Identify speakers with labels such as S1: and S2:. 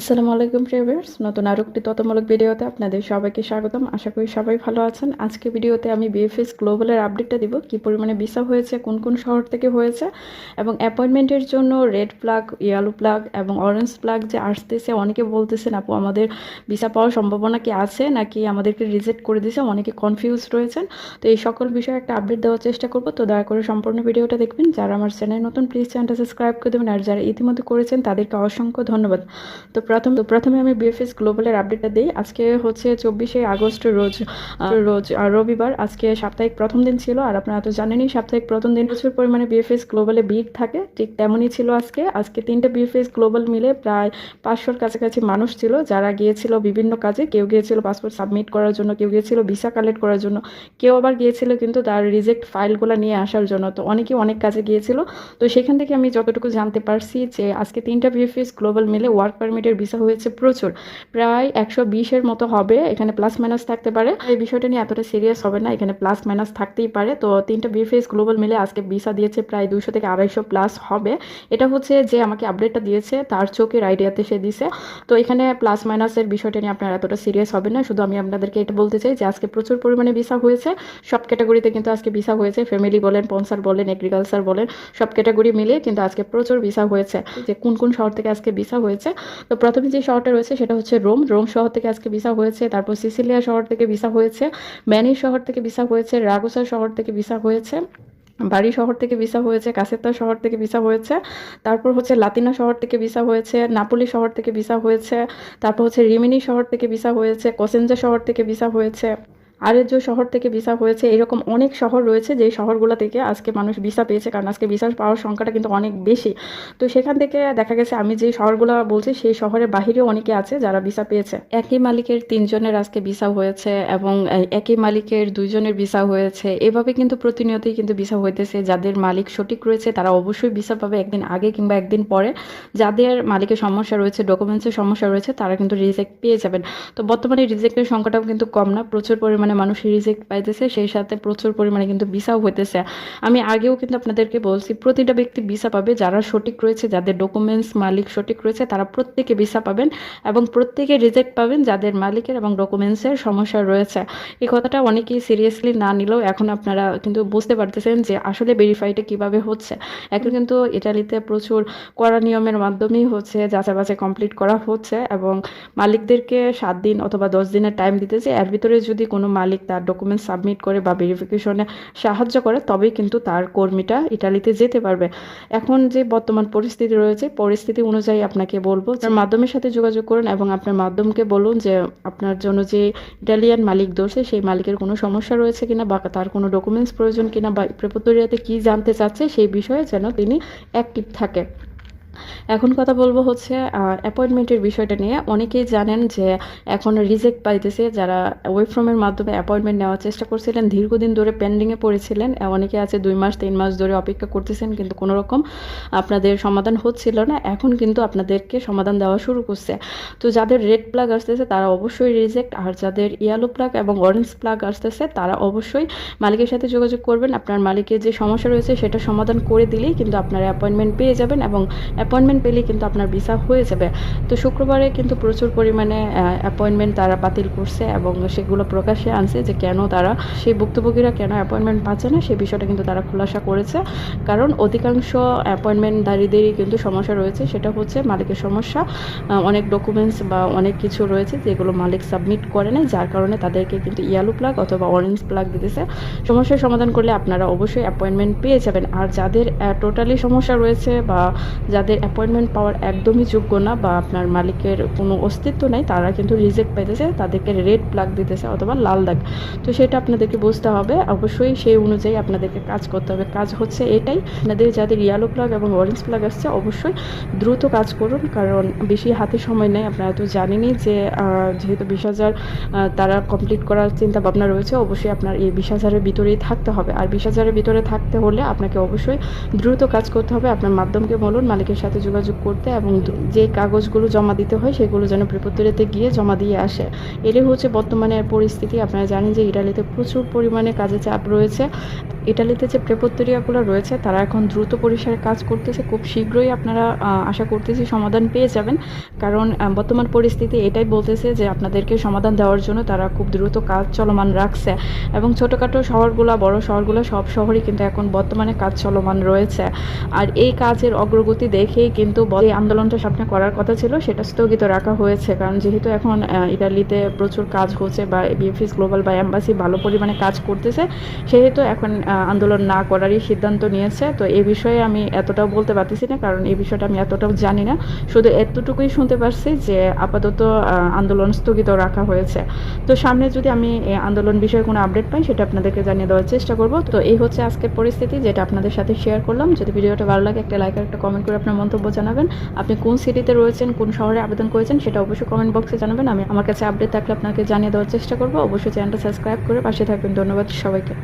S1: আসসালামু আলাইকুম প্রিভিয়ার্স নতুন আরও একটি তথ্যমূলক ভিডিওতে আপনাদের সবাইকে স্বাগতম। আশা করি সবাই ভালো আছেন। আজকে ভিডিওতে আমি বিএফএস গ্লোবালের আপডেটটা দিব। কী পরিমাণে ভিসা হয়েছে, কোন কোন শহর থেকে হয়েছে, এবং অ্যাপয়েন্টমেন্টের জন্য রেড প্লাগ ইয়েলো প্লাগ এবং অরেঞ্জ প্লাগ যে আসতেছে, অনেকে বলতেছেন, আপু, আমাদের ভিসা পাওয়ার সম্ভাবনা কি আছে? নাকি আমাদেরকে রিজেক্ট করে দিয়েছে? অনেকে কনফিউজ রয়েছেন। তো এই সকল বিষয়ে একটা আপডেট দেওয়ার চেষ্টা করব। তো দয়া করে সম্পূর্ণ ভিডিওটা দেখবেন। যারা আমার চ্যানেল নতুন প্লিজ চ্যানেলটা সাবস্ক্রাইব করে দেবেন। আর যারা ইতিমধ্যে করেছেন, তাদেরকে অসংখ্য ধন্যবাদ। তো প্রথম, তো প্রথমে আমি বিএফএস গ্লোবালের আপডেটটা দিই। আজকে হচ্ছে চব্বিশে আগস্ট রোজ রোজ রবিবার। আজকে সাপ্তাহিক প্রথম দিন ছিল, আর আপনারা তো জানেনই, সাপ্তাহিক প্রথম দিন প্রচুর পরিমাণে বিএফএস গ্লোবালে ভিড় থাকে। ঠিক তেমনই ছিল আজকে। আজকে তিনটে বিএফএস গ্লোবাল মিলে প্রায় পাঁচশোর কাছাকাছি মানুষ ছিল। যারা গিয়েছিল বিভিন্ন কাজে, কেউ গিয়েছিল পাসপোর্ট সাবমিট করার জন্য, কেউ গিয়েছিল ভিসা কালেক্ট করার জন্য, কেউ আবার গিয়েছিল কিন্তু তার রিজেক্ট ফাইলগুলো নিয়ে আসার জন্য। তো অনেকেই অনেক কাজে গিয়েছিল। তো সেখান থেকে আমি যতটুকু জানতে পারছি যে আজকে তিনটা বিএফএস গ্লোবাল মিলে ওয়ার্ক পারমিটের ভিসা হয়েছে প্রচুর। প্রায় একশো বিশের মতো হবে, এখানে প্লাস মাইনাস থাকতে পারে। এই বিষয়টা নিয়ে এতটা সিরিয়াস হবে না, এখানে প্লাস মাইনাস থাকতেই পারে। তো তিনটা বিএফএস গ্লোবাল মিলে আজকে ভিসা দিয়েছে প্রায় দুশো থেকে আড়াইশো প্লাস হবে। এটা হচ্ছে যে আমাকে আপডেটটা দিয়েছে, তার চোখের আইডিয়াতে সে দিছে। তো এখানে প্লাস মাইনাসের বিষয়টা নিয়ে আপনারা এতটা সিরিয়াস হবে না, শুধু আমি আপনাদেরকে এটা বলতে চাই যে আজকে প্রচুর পরিমাণে ভিসা হয়েছে। সব ক্যাটাগরিতে কিন্তু আজকে ভিসা হয়েছে। ফ্যামিলি বলেন পনসার বলেন এগ্রিকালচার বলেন, সব ক্যাটাগরি মিলে কিন্তু আজকে প্রচুর ভিসা হয়েছে। যে কোন কোন শহর থেকে আজকে ভিসা হয়েছে। তো প্রথমে যে শহরটা রয়েছে সেটা হচ্ছে রোম রোম শহর থেকে আজকে ভিসা হয়েছে তারপর সিসিলিয়া শহর থেকে ভিসা হয়েছে ম্যানি শহর থেকে ভিসা হয়েছে রাগোসা শহর থেকে ভিসা হয়েছে বাড়ি শহর থেকে ভিসা হয়েছে কাসেতা শহর থেকে ভিসা হয়েছে তারপর হচ্ছে লাতিনা শহর থেকে ভিসা হয়েছে নাপুলি শহর থেকে ভিসা হয়েছে তারপর হচ্ছে রিমিনি শহর থেকে ভিসা হয়েছে কোসেঞ্জা শহর থেকে ভিসা হয়েছে আরেজ্য শহর থেকে ভিসা হয়েছে, এরকম অনেক শহর রয়েছে যেই শহরগুলো থেকে আজকে মানুষ ভিসা পেয়েছে, কারণ আজকে ভিসা পাওয়ার সংখ্যাটা কিন্তু অনেক বেশি। তো সেখান থেকে দেখা গেছে, আমি যে শহরগুলো বলছি, সেই শহরের বাহিরেও অনেকে আছে যারা ভিসা পেয়েছে। একই মালিকের তিনজনের আজকে ভিসা হয়েছে এবং একই মালিকের দুইজনের ভিসা হয়েছে। এভাবে কিন্তু প্রতিনিয়তই কিন্তু ভিসা হইতেছে। যাদের মালিক সঠিক রয়েছে, তারা অবশ্যই ভিসা পাবে একদিন আগে কিংবা একদিন পরে। যাদের মালিকের সমস্যা রয়েছে, ডকুমেন্টসের সমস্যা রয়েছে, তারা কিন্তু রিজেক্ট পেয়ে যাবেন। তো বর্তমানে রিজেক্টের সংখ্যাটাও কিন্তু কম না, প্রচুর পরিমাণে মানুষ রিজেক্ট পাইতেছে, সেই সাথে প্রচুর পরিমাণে কিন্তু ভিসাও হইতেছে। আমি আগেও কিন্তু আপনাদেরকে বলছি, প্রতিটা ব্যক্তি ভিসা পাবে, যারা সঠিক রয়েছে, যাদের ডকুমেন্টস মালিক সঠিক রয়েছে, তারা প্রত্যেকে ভিসা পাবেন এবং প্রত্যেকে রিজেক্ট পাবেন যাদের মালিকের এবং ডকুমেন্টসের সমস্যা রয়েছে। এই কথাটা অনেকেই সিরিয়াসলি না নিলেও এখন আপনারা কিন্তু বুঝতে পারতেছেন যে আসলে ভেরিফাইটা কীভাবে হচ্ছে। এখন কিন্তু ইটালিতে প্রচুর কড়া নিয়মের মাধ্যমেই হচ্ছে যাচাই বাছাই কমপ্লিট করা হচ্ছে এবং মালিকদেরকে সাত দিন অথবা দশ দিনের টাইম দিতেছে। এর ভিতরে যদি কোনো মালিক তার ডকুমেন্ট সাবমিট করে বা ভেরিফিকেশনে সাহায্য করে তবেই কিন্তু তার কর্মীটা ইটালিতে যেতে পারবে। এখন যে বর্তমান পরিস্থিতি রয়েছে পরিস্থিতি অনুযায়ী আপনাকে বলব তার মাধ্যমের সাথে যোগাযোগ করুন এবং আপনার মাধ্যমকে বলুন যে আপনার জন্য যে ইটালিয়ান মালিক দোষে সেই মালিকের কোনো সমস্যা রয়েছে কিনা বা তার কোনো ডকুমেন্টস প্রয়োজন কিনা বা প্রেপোতরিয়াতে কী জানতে চাচ্ছে সেই বিষয়ে যেন তিনি অ্যাক্টিভ থাকে। এখন কথা বলব হচ্ছে অ্যাপয়েন্টমেন্টের বিষয়টা নিয়ে। অনেকেই জানেন যে এখন রিজেক্ট পাইতেছে, যারা ওয়েব ফ্রমের মাধ্যমে অ্যাপয়েন্টমেন্ট নেওয়ার চেষ্টা করছিলেন, দীর্ঘদিন ধরে পেন্ডিংয়ে পড়েছিলেন। অনেকে আছে দুই মাস, তিন মাস ধরে অপেক্ষা করতেছেন, কিন্তু কোনো রকম আপনাদের সমাধান হচ্ছিল না। এখন কিন্তু আপনাদেরকে সমাধান দেওয়া শুরু করছে। তো যাদের রেড প্লাগ আসতেছে, তারা অবশ্যই রিজেক্ট আর যাদের ইয়েলো প্লাগ এবং অরেঞ্জ প্লাগ আসতেছে, তারা অবশ্যই মালিকের সাথে যোগাযোগ করবেন। আপনার মালিকের যে সমস্যা রয়েছে, সেটা সমাধান করে দিলেই কিন্তু আপনারা অ্যাপয়েন্টমেন্ট পেয়ে যাবেন এবং অ্যাপয়েন্টমেন্ট পেলেই কিন্তু আপনার ভিসা হয়ে যাবে। তো শুক্রবারে কিন্তু প্রচুর পরিমাণে অ্যাপয়েন্টমেন্ট তারা বাতিল করছে এবং সেগুলো প্রকাশ্যে আনছে যে কেন তারা, সেই ভুক্তভোগীরা কেন অ্যাপয়েন্টমেন্ট পাচ্ছে না সেই বিষয়টা কিন্তু তারা খোলাসা করেছে। কারণ অধিকাংশ অ্যাপয়েন্টমেন্টধারীদেরই কিন্তু সমস্যা রয়েছে, সেটা হচ্ছে মালিকের সমস্যা। অনেক ডকুমেন্টস বা অনেক কিছু রয়েছে যেগুলো মালিক সাবমিট করে না যার কারণে তাদেরকে কিন্তু ইয়েলো প্লাগ অথবা অরেঞ্জ প্লাগ দিতেছে। সমস্যার সমাধান করলে আপনারা অবশ্যই অ্যাপয়েন্টমেন্ট পেয়ে যাবেন। আর যাদের টোটালি সমস্যা রয়েছে বা যাদের অ্যাপয়েন্টমেন্ট পাওয়ার একদমই যোগ্য না বা আপনার মালিকের কোনো অস্তিত্ব নেই, তারা কিন্তু রিজেক্ট পাইতেছে, তাদেরকে রেড প্লাগ দিতেছে অথবা লাল দাগ। তো সেটা আপনাদেরকে বুঝতে হবে। অবশ্যই সেই অনুযায়ী আপনাদেরকে কাজ করতে হবে। কাজ হচ্ছে এটাই, আপনাদের যাদের ইয়েলো প্লাগ এবং অরেঞ্জ প্লাগ আসছে, অবশ্যই দ্রুত কাজ করুন। কারণ বেশি হাতে সময় নেই। আপনারা তো জানেনই যে যেহেতু বিশ হাজার তারা কমপ্লিট করার চিন্তা ভাবনা রয়েছে, অবশ্যই আপনার এই বিশ হাজারের ভিতরেই থাকতে হবে। আর বিশ হাজারের ভিতরে থাকতে হলে আপনাকে অবশ্যই দ্রুত কাজ করতে হবে। আপনার মাধ্যমকে বলুন, মালিকের সাথে সাথে যোগাযোগ করতে এবং যে কাগজগুলো জমা দিতে হয় সেগুলো যেন প্রেপোত্তরিতে গিয়ে জমা দিয়ে আসে। এটাই হচ্ছে বর্তমানে পরিস্থিতি, আপনারা জানেন যে ইটালিতে প্রচুর পরিমাণে কাজে চাপ রয়েছে। ইটালিতে যে প্রেপোত্তরিয়াগুলো রয়েছে, তারা এখন দ্রুত পরিসরে কাজ করতেছে। খুব শীঘ্রই আপনারা আশা করতেছি সমাধান পেয়ে যাবেন। কারণ বর্তমান পরিস্থিতি এটাই বলতেছে যে আপনাদেরকে সমাধান দেওয়ার জন্য তারা খুব দ্রুত কাজ চলমান রাখছে। এবং ছোটোখাটো শহরগুলো, বড় শহরগুলো সব শহরই কিন্তু এখন বর্তমানে কাজ চলমান রয়েছে। আর এই কাজের অগ্রগতি দেখেই কিন্তু বলে আন্দোলনটা সামনে করার কথা ছিল, সেটা স্থগিত রাখা হয়েছে। কারণ যেহেতু এখন ইটালিতে প্রচুর কাজ হচ্ছে বা বিএফএস গ্লোবাল বা অ্যাম্বাসি ভালো পরিমাণে কাজ করতেছে, সেহেতু এখন আন্দোলন না করারই সিদ্ধান্ত নিয়েছে। তো এ বিষয়ে আমি এতটাও বলতে পারতেছি না, কারণ এই বিষয়টা আমি এতটাও জানি না। শুধু এতটুকুই শুনতে পারছি যে আপাতত আন্দোলন স্থগিত রাখা হয়েছে। তো সামনে যদি আমি আন্দোলন বিষয়ে কোনো আপডেট পাই, সেটা আপনাদেরকে জানিয়ে দেওয়ার চেষ্টা করব। তো এই হচ্ছে আজকের পরিস্থিতি, যেটা আপনাদের সাথে শেয়ার করলাম। যদি ভিডিওটা ভালো লাগে, একটা লাইক আর একটা কমেন্ট করে আপনার মন্তব্য জানাবেন। আপনি কোন সিটিতে রয়েছেন, কোন শহরে আবেদন করেছেন সেটা অবশ্যই কমেন্ট বক্সে জানাবেন। আমি আমার কাছে আপডেট থাকলে আপনাকে জানিয়ে দেওয়ার চেষ্টা করব। অবশ্যই চ্যানেলটা সাবস্ক্রাইব করে পাশে থাকবেন। ধন্যবাদ সবাইকে।